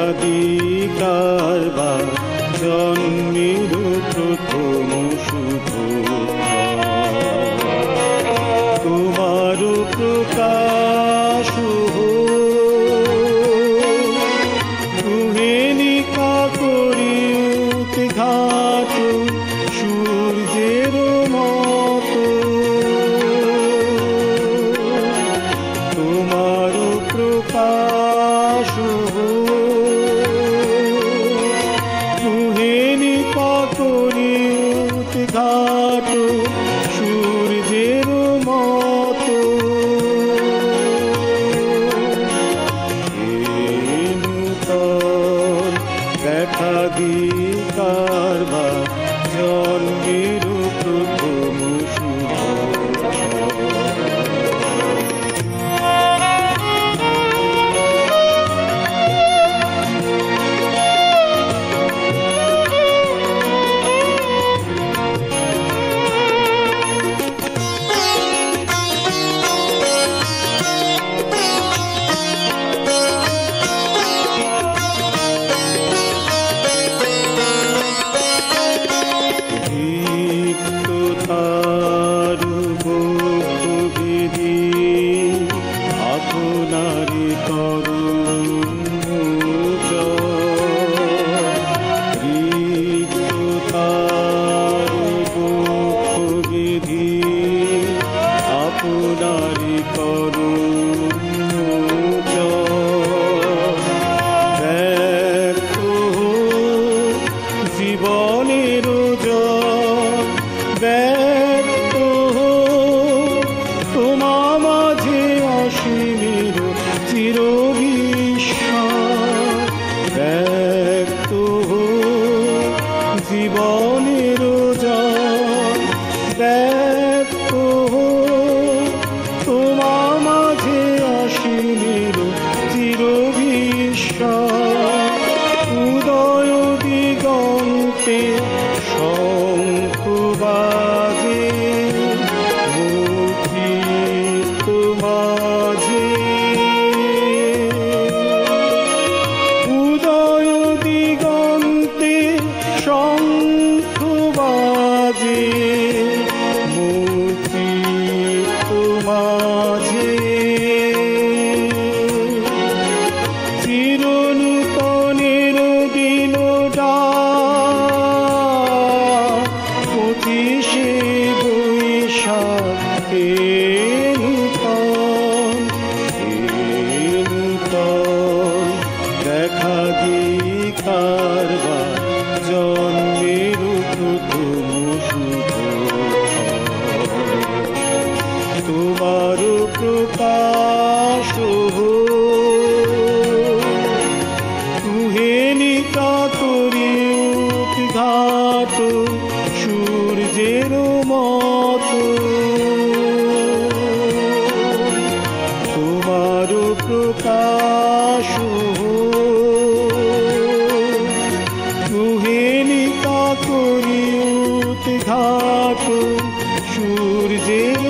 আদিকার বা জন্মের প্রথম শুভ ঘাট Lord. feel. চিন্তন চিন্তন দেখা দিকারবার জন্মের প্রথম শুভ। তোমার প্রকাশ তুহেনি সূর্যের প্রকাশ তুহেনিকা করি উৎঘাট সূর্যের